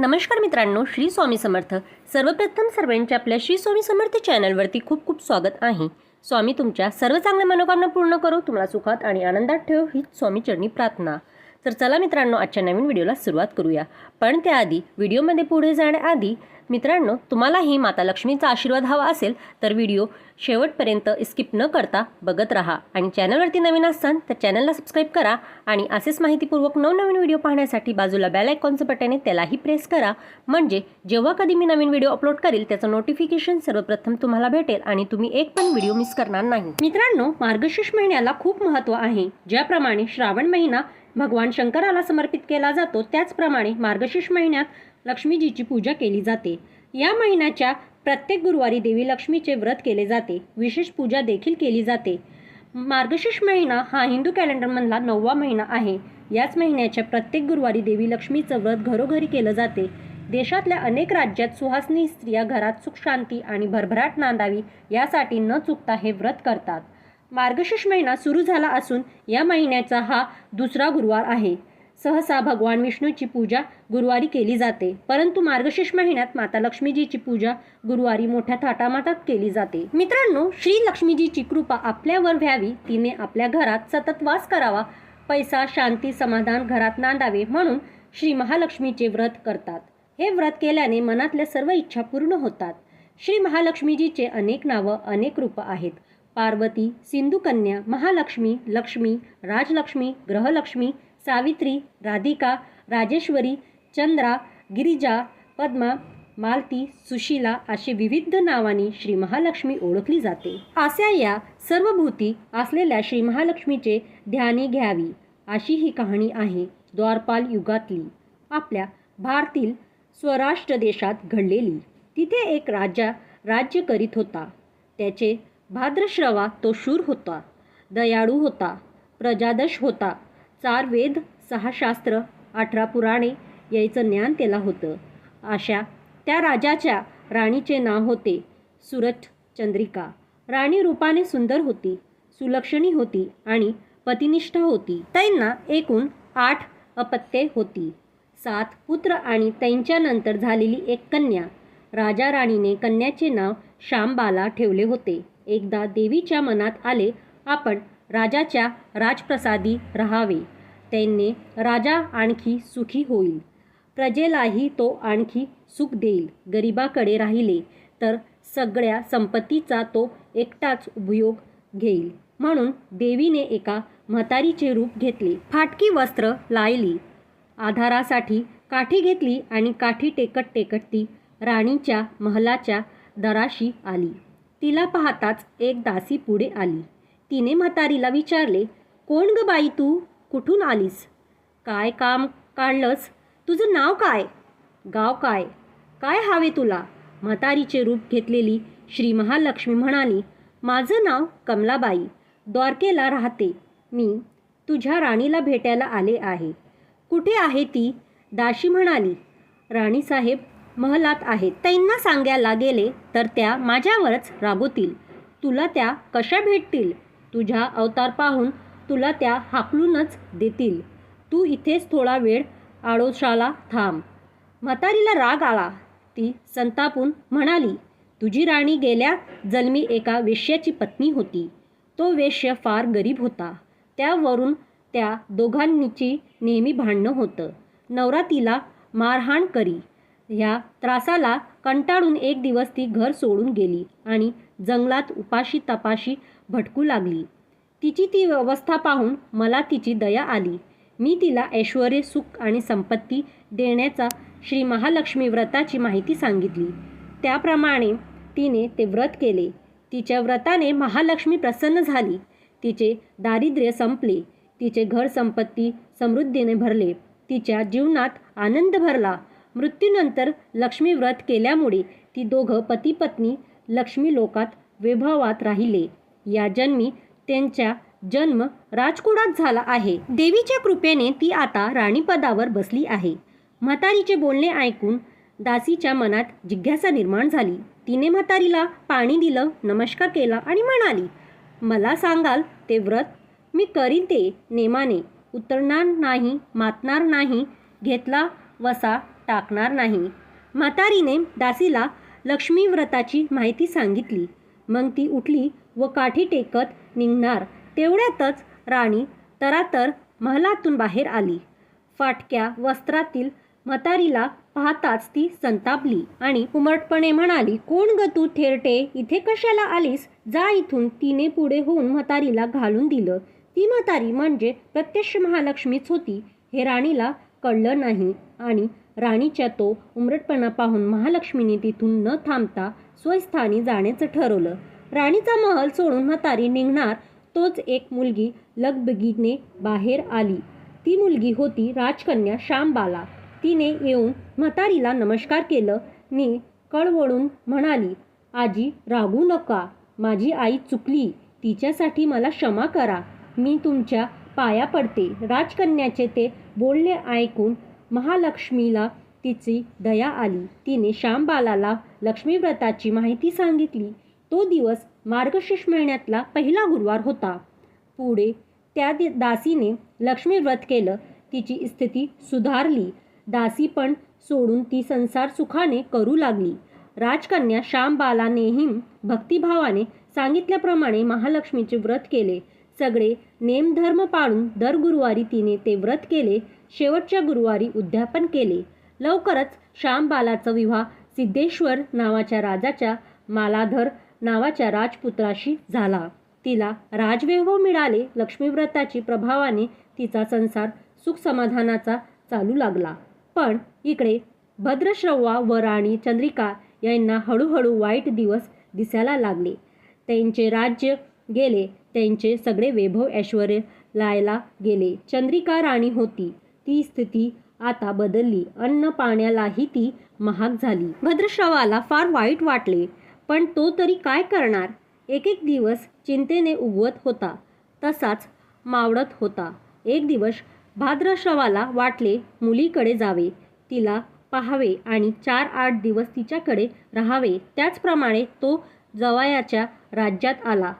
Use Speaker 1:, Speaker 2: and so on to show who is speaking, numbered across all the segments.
Speaker 1: नमस्कार मित्रांनो श्री स्वामी समर्थ. सर्वप्रथम सर्वांचे आपल्या श्री स्वामी समर्थ चॅनलवरती खूप खूप स्वागत आहे. स्वामी तुमच्या सर्व चांगल्या मनोकामना पूर्ण करो तुम्हाला सुखात आणि आनंदात ठेव हीच स्वामी चरणी प्रार्थना. तर चला मित्रांनो आजच्या नवीन व्हिडिओला सुरुवात करूया. पण त्याआधी व्हिडिओमध्ये पुढे जाण्याआधी मित्रांनो तुम्हालाही माता लक्ष्मीचा आशीर्वाद हवा असेल तर व्हिडिओ शेवटपर्यंत स्किप न करता बघत राहा. आणि चॅनलवरती नवीन असाल तर चॅनलला सबस्क्राईब करा आणि असेच माहितीपूर्वक नवनवीन व्हिडिओ पाहण्यासाठी बाजूला बेल आयकॉनचं बटन आहे त्यालाही प्रेस करा. म्हणजे जेव्हा कधी मी नवीन व्हिडिओ अपलोड करेल त्याचं नोटिफिकेशन सर्वप्रथम तुम्हाला भेटेल आणि तुम्ही एक पण व्हिडिओ मिस करणार नाही. मित्रांनो मार्गशीर्ष महिन्याला खूप महत्त्व आहे. ज्याप्रमाणे श्रावण महिना भगवान शंकराला समर्पित केला जातो. त्याचप्रमाणे मार्गशीर्ष महिन्यात लक्ष्मीजीची पूजा केली जाते. या महिन्याच्या प्रत्येक गुरुवारी देवी लक्ष्मीचे व्रत केले जाते. विशेष पूजा देखील केली जाते. मार्गशीर्ष महिना हा हिंदू कॅलेंडरमधला नववा महिना आहे. याच महिन्याच्या प्रत्येक गुरुवारी देवी लक्ष्मीचं व्रत घरोघरी केलं जाते. देशातल्या अनेक राज्यात सुहासनी स्त्रिया घरात सुख शांती आणि भरभराट नांदावी यासाठी न चुकता हे व्रत करतात. मार्गशीर्ष महिना सुरू झाला असून या महिन्याचा हा दुसरा गुरुवार आहे. सहसा भगवान विष्णूची पूजा गुरुवारी केली जाते. परंतु मार्गशीर्ष महिन्यात माता लक्ष्मीजीची पूजा गुरुवारी मोठ्या थाटामाटात केली जाते. मित्रांनो श्री लक्ष्मीजीची कृपा आपल्यावर व्हावी तिने आपल्या घरात सतत वास करावा पैसा शांती समाधान घरात नांदावे म्हणून श्री महालक्ष्मीचे व्रत करतात. हे व्रत केल्याने मनातल्या सर्व इच्छा पूर्ण होतात. श्री महालक्ष्मीजीचे अनेक नावं अनेक रूपं आहेत. पार्वती सिंधुकन्या महालक्ष्मी लक्ष्मी राजलक्ष्मी ग्रहलक्ष्मी सावित्री राधिका राजेश्वरी चंद्रा गिरिजा पद्मा मालती सुशीला अशी विविध नावांनी श्री महालक्ष्मी ओळखली जाते. अशा या सर्व भूती असलेल्या श्री महालक्ष्मीचे ध्यानी घ्यावी अशी ही कहाणी आहे द्वारपाल युगातली आपल्या भारतील स्वराष्ट्र देशात घडलेली. तिथे एक राजा राज्य करीत होता. त्याचे भाद्रश्रवा तो शूर होता दयाळू होता प्रजादश होता. चार वेद सहा शास्त्र अठरा पुराणे यायचं ज्ञान त्याला होतं. अशा त्या राजाच्या राणीचे नाव होते सुरथ चंद्रिका. राणी रूपाने सुंदर होती सुलक्षणी होती आणि पतिनिष्ठा होती. त्यांना एकूण आठ अपत्ये होती. सात पुत्र आणि त्यांच्यानंतर झालेली एक कन्या. राजा राणीने कन्याचे नाव श्यामबाला ठेवले होते. एकदा देवीच्या मनात आले आपण राजाच्या राजप्रसादी राहावे. त्यांनी राजा आणखी सुखी होईल. प्रजेलाही तो आणखी सुख देईल. गरिबाकडे राहिले तर सगळ्या संपत्तीचा तो एकटाच उपयोग घेईल. म्हणून देवीने एका म्हातारीचे रूप घेतले. फाटकी वस्त्र लायली. आधारासाठी काठी घेतली आणि काठी टेकत टेकत ती राणीच्या महलाच्या दराशी आली. तिला पाहताच एक दासी पुढे आली. तिने म्हातारीला विचारले कोण ग बाई तू? कुठून आलीस? काय काम काढलंस? तुझं नाव काय? गाव काय? काय हवे तुला? म्हातारीचे रूप घेतलेली श्री महालक्ष्मी म्हणाली माझं नाव कमलाबाई. द्वारकेला राहते. मी तुझ्या राणीला भेटायला आले आहे. कुठे आहे ती? दाशी म्हणाली राणीसाहेब महलात आहेत. त्यांना सांगायला गेले तर त्या माझ्यावरच रागवतील. तुला त्या कशा भेटतील? तुझ्या अवतार पाहून तुला त्या हाकलूनच देतील. तू इथेच थोडा वेळ आडोशाला थांब. म्हातारीला राग आला. ती संतापून म्हणाली तुझी राणी गेल्या जन्मी एका वेश्याची पत्नी होती. तो वेश्य फार गरीब होता. त्यावरून त्या दोघांनीची नेहमी भांडणं होतं. नवरातीला मारहाण करी. ह्या त्रासाला कंटाळून एक दिवस ती घर सोडून गेली आणि जंगलात उपाशी तपाशी भटकू लागली. तिची ती अवस्था पाहून मला तिची दया आली. मी तिला ऐश्वर सुख आणि संपत्ती देण्याचा श्री महालक्ष्मी व्रताची माहिती सांगितली. त्याप्रमाणे तिने ते व्रत केले. तिच्या व्रताने महालक्ष्मी प्रसन्न झाली. तिचे दारिद्र्य संपले. तिचे घर संपत्ती समृद्धीने भरले. तिच्या जीवनात आनंद भरला. मृत्यूनंतर लक्ष्मी व्रत केल्यामुळे ती दोघं पती पत्नी लक्ष्मी लोकात वैभवात राहिले. या जन्मी त्यांच्या जन्म राजकोडात झाला आहे. देवीच्या कृपेने ती आता राणीपदावर बसली आहे. म्हातारीचे बोलणे ऐकून दासीच्या मनात जिज्ञासा निर्माण झाली. तिने म्हातारीला पाणी दिलं नमस्कार केला आणि म्हणाली मला सांगाल ते व्रत मी करीन ते नेमाने. उतरणार नाही मातणार नाही घेतला वसा टाकणार नाही. म्हातारीने दासीला लक्ष्मीव्रताची माहिती सांगितली. मग ती उठली व काठी टेकत निघणार. तेवढ्यातच राणी तरातर महलातून बाहेर आली. फाटक्या वस्त्रातील म्हातारीला पाहताच ती संतापली आणि उमटपणे म्हणाली कोण ग तू थेरटे? इथे कशाला आलीस? जा इथून. तिने पुढे होऊन म्हातारीला घालून दिलं. ती म्हातारी म्हणजे प्रत्यक्ष महालक्ष्मीच होती. हे राणीला कळलं नाही आणि राणीच्या तो उमरटपणा पाहून महालक्ष्मीने तिथून न थांबता स्वस्थानी जाण्याचं ठरवलं. राणीचा महल सोडून म्हातारी निघणार तोच एक मुलगी लगबगीने बाहेर आली. ती मुलगी होती राजकन्या श्यामबाला. तिने येऊन म्हातारीला नमस्कार केलं नी कळवळून म्हणाली आजी रागू नका. माझी आई चुकली. तिच्यासाठी मला क्षमा करा. मी तुमच्या पाया पडते. राजकन्याचे ते बोलणे ऐकून महालक्ष्मीला तिची दया आली. तिने श्यामबालाला लक्ष्मीव्रताची माहिती सांगितली. तो दिवस मार्गशीर्ष महिन्यातला पहिला गुरुवार होता. पुढे त्या दि- दासीने लक्ष्मी व्रत केलं. तिची स्थिती सुधारली. दासी पण सोडून ती संसार सुखाने करू लागली. राजकन्या श्यामबालानेही भक्तिभावाने सांगितल्याप्रमाणे महालक्ष्मीचे व्रत केले. सगळे नेमधर्म पाळून दर गुरुवारी तिने ते व्रत केले. शेवटच्या गुरुवारी उद्यापन केले. लवकरच श्यामबालाचा विवाह सिद्धेश्वर नावाच्या राजाच्या मालाधर नावाच्या राजपुत्राशी झाला. तिला राजवैभव मिळाले. लक्ष्मीव्रताची प्रभावाने तिचा संसार सुख समाधानाचा चालू लागला. पण इकडे भद्रश्रवा व राणी चंद्रिका यांना हळूहळू वाईट दिवस दिसायला लागले. त्यांचे राज्य गेले. त्यांचे सगळे वैभव ऐश्वर लायला गेले. चंद्रिका राणी होती. ती स्थिती आता बदलली. अन्न पाण्यालाही ती महाग झाली. भद्रश्रवाला फार वाईट वाटले पण तो तरी काय करणार? एक एक दिवस चिंतेने उगवत होता तसाच मावळत होता. एक दिवस भाद्रश्रवाला वाटले मुलीकडे जावे तिला पाहावे आणि चार आठ दिवस तिच्याकडे राहावे. त्याचप्रमाणे तो जवायाच्या राज्यात आला.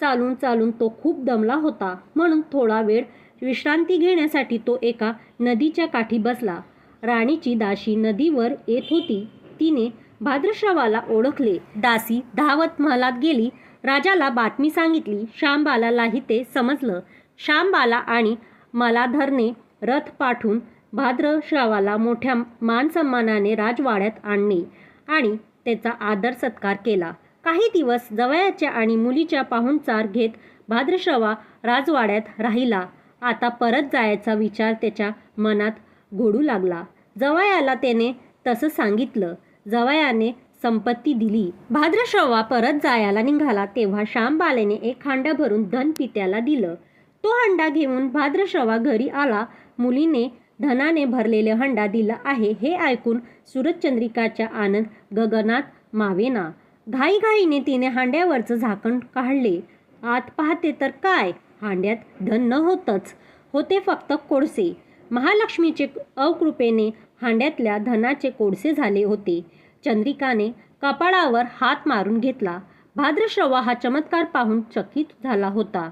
Speaker 1: चालून चालून तो खूप दमला होता. म्हणून थोडा वेळ विश्रांती घेण्यासाठी तो एका नदीच्या काठी बसला. राणीची दाशी नदीवर येत होती. तिने भाद्रश्रवाला ओळखले. दासी धावत महलात गेली. राजाला बातमी सांगितली. श्यामबालालाही ते समजलं. श्यामबाला आणि मलाधरने रथ पाठवून भाद्रश्रावाला मोठ्या मानसन्मानाने राजवाड्यात आणणे आणि त्याचा आदर सत्कार केला. काही दिवस जवयाच्या आणि मुलीच्या पाहुणचार घेत भाद्रश्रवा राजवाड्यात राहिला. आता परत जायचा विचार त्याच्या मनात घोडू लागला. जवायाला त्याने तसं सांगितलं. जवायाने संपत्ती दिली. भाद्रश्रवा परत जायला निघाला तेव्हा श्यामबालेने एक हांडा भरून धन पित्याला दिलं. तो हंडा घेऊन भाद्रश्रवा घरी आला. मुलीने धनाने भरलेले हंडा दिला आहे हे ऐकून सूरजचंद्रिकाचा आनंद गगनात मावेना. घाईघाईने तिने हांड्यावरचं झाकण काढले. आत पाहते तर काय? हांड्यात धन न होतच होते फक्त कोळसे. महालक्ष्मीचे अवकृपेने हांड्यातल्या धनाचे कोळसे झाले होते. चंद्रिकाने कपाळावर हात मारून घेतला. भाद्रश्रवा हा चमत्कार पाहून चकित झाला होता.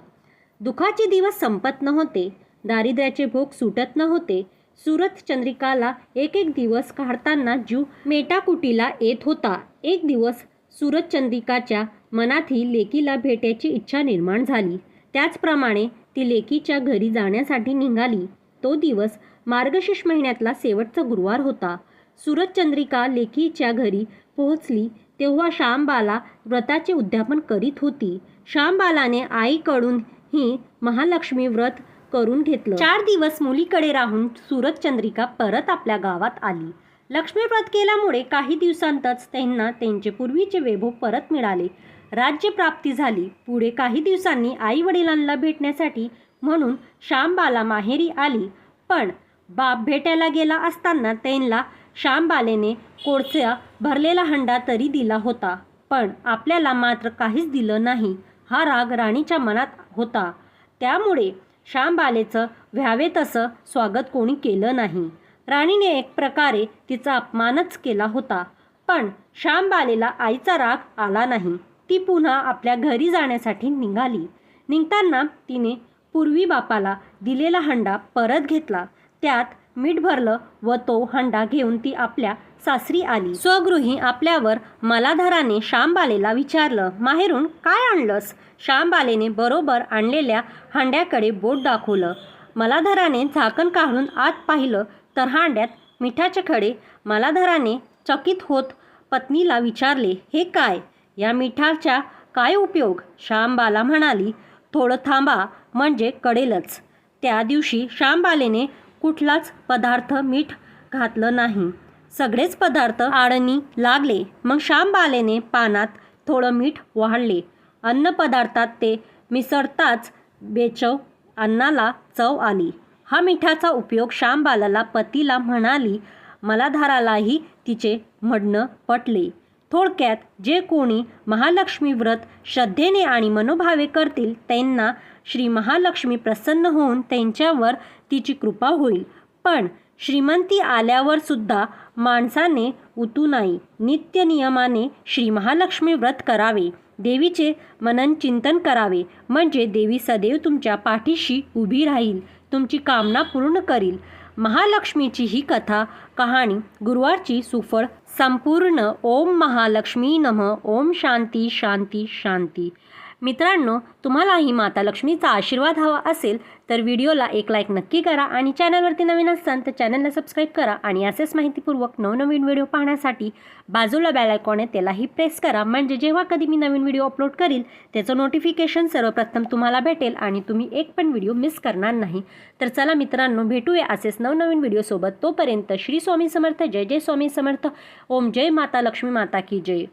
Speaker 1: दुखाचे दिवस संपत नव्हते. दारिद्र्याचे भोग सुटत नव्हते. सुरत चंद्रिकाला एक एक दिवस काढताना जीव मेटाकुटीला येत होता. एक दिवस सुरत चंद्रिकाच्या मनातही लेकीला भेटायची इच्छा निर्माण झाली. त्याचप्रमाणे ती लेकीच्या घरी जाण्यासाठी निघाली. तो दिवस मार्गशीर्ष महिन्यातला शेवटचा गुरुवार होता. सूरजचंद्रिका लेकीच्या घरी पोहोचली तेव्हा श्यामबाला व्रताचे उद्यापन करीत होती. श्यामबालाने आईकडून ही महालक्ष्मी व्रत करून घेतलं. चार दिवस मुलीकडे राहून सूरजचंद्रिका परत आपल्या गावात आली. लक्ष्मी व्रत केल्यामुळे काही दिवसांतच त्यांना त्यांचे पूर्वीचे वैभव परत मिळाले. राज्यप्राप्ती झाली. पुढे काही दिवसांनी आई वडिलांना भेटण्यासाठी म्हणून श्यामबाला माहेरी आली. पण बाप भेटायला गेला असताना त्यांना श्यामबालेने कोळसा भरलेला हंडा तरी दिला होता. पण आपल्याला मात्र काहीच दिलं नाही. हा राग राणीच्या मनात होता. त्यामुळे श्यामबालेचं व्हावे तसं स्वागत कोणी केलं नाही. राणीने एक प्रकारे तिचा अपमानच केला होता. पण श्यामबालेला आईचा राग आला नाही. ती पुन्हा आपल्या घरी जाण्यासाठी निघाली. निघताना तिने पूर्वी बापाला दिलेला हंडा परत घेतला. त्यात मीठ भरलं व तो हंडा घेऊन ती आपल्या सासरी आली. स्वगृही आपल्यावर मलाधराने श्यामबालेला विचारलं माहेरून काय आणलंस? श्यामबालेने बरोबर आणलेल्या हांड्याकडे बोट दाखवलं. मलाधराने झाकण काढून आत पाहिलं तर हांड्यात मिठाचे खडे. मलाधराने चकित होत पत्नीला विचारले हे काय? या मिठाच्या काय उपयोग? श्यामबाला म्हणाली थोडं थांबा म्हणजे कळेलच त्या दिवशी श्यामबालेने कुठलाच पदार्थ मीठ घातलं नाही. सगळेच पदार्थ आडणी लागले. मग श्यामबालेने पानात थोडं मीठ वाढले. अन्न पदार्थात ते मिसळताच बेचव अन्नाला चव आली. हा मिठाचा उपयोग श्यामबालाला पतीला म्हणाली मलाधारालाही तिचे म्हणणं पटले. थोडक्यात जे कोणी महालक्ष्मी व्रत श्रद्धेने आणि मनोभावे करतील त्यांना श्री महालक्ष्मी प्रसन्न होऊन त्यांच्यावर तिची कृपा होईल. पण श्रीमंती आल्यावर सुद्धा माणसाने उतू नाही. नित्य नियमाने श्री महालक्ष्मी व्रत करावे. देवीचे मनन चिंतन करावे. म्हणजे देवी सदैव तुमच्या पाठीशी उभी राहील. तुमची कामना पूर्ण करील. महालक्ष्मीची ही कथा कहाणी गुरुवारची सुफळ संपूर्ण ओम महालक्ष्मी नम ओम शांती शांती शांती. मित्रांनो तुम्हालाही माता लक्ष्मीचा आशीर्वाद हवा असेल तर व्हिडिओला एक लाईक नक्की करा आणि चॅनलवरती नवीन असाल तर चॅनलला सबस्क्राईब करा आणि असेच माहितीपूर्वक नवनवीन व्हिडिओ पाहण्यासाठी बाजूला बॅल आयकॉन आहे त्यालाही प्रेस करा. म्हणजे जेव्हा कधी मी नवीन व्हिडिओ अपलोड करील त्याचं नोटिफिकेशन सर्वप्रथम तुम्हाला भेटेल आणि तुम्ही एक पण व्हिडिओ मिस करणार नाही. तर चला मित्रांनो भेटूया असेच नवनवीन व्हिडिओसोबत तोपर्यंत श्री स्वामी समर्थ जय जय स्वामी समर्थ. ओम जय माता लक्ष्मी माता की जय.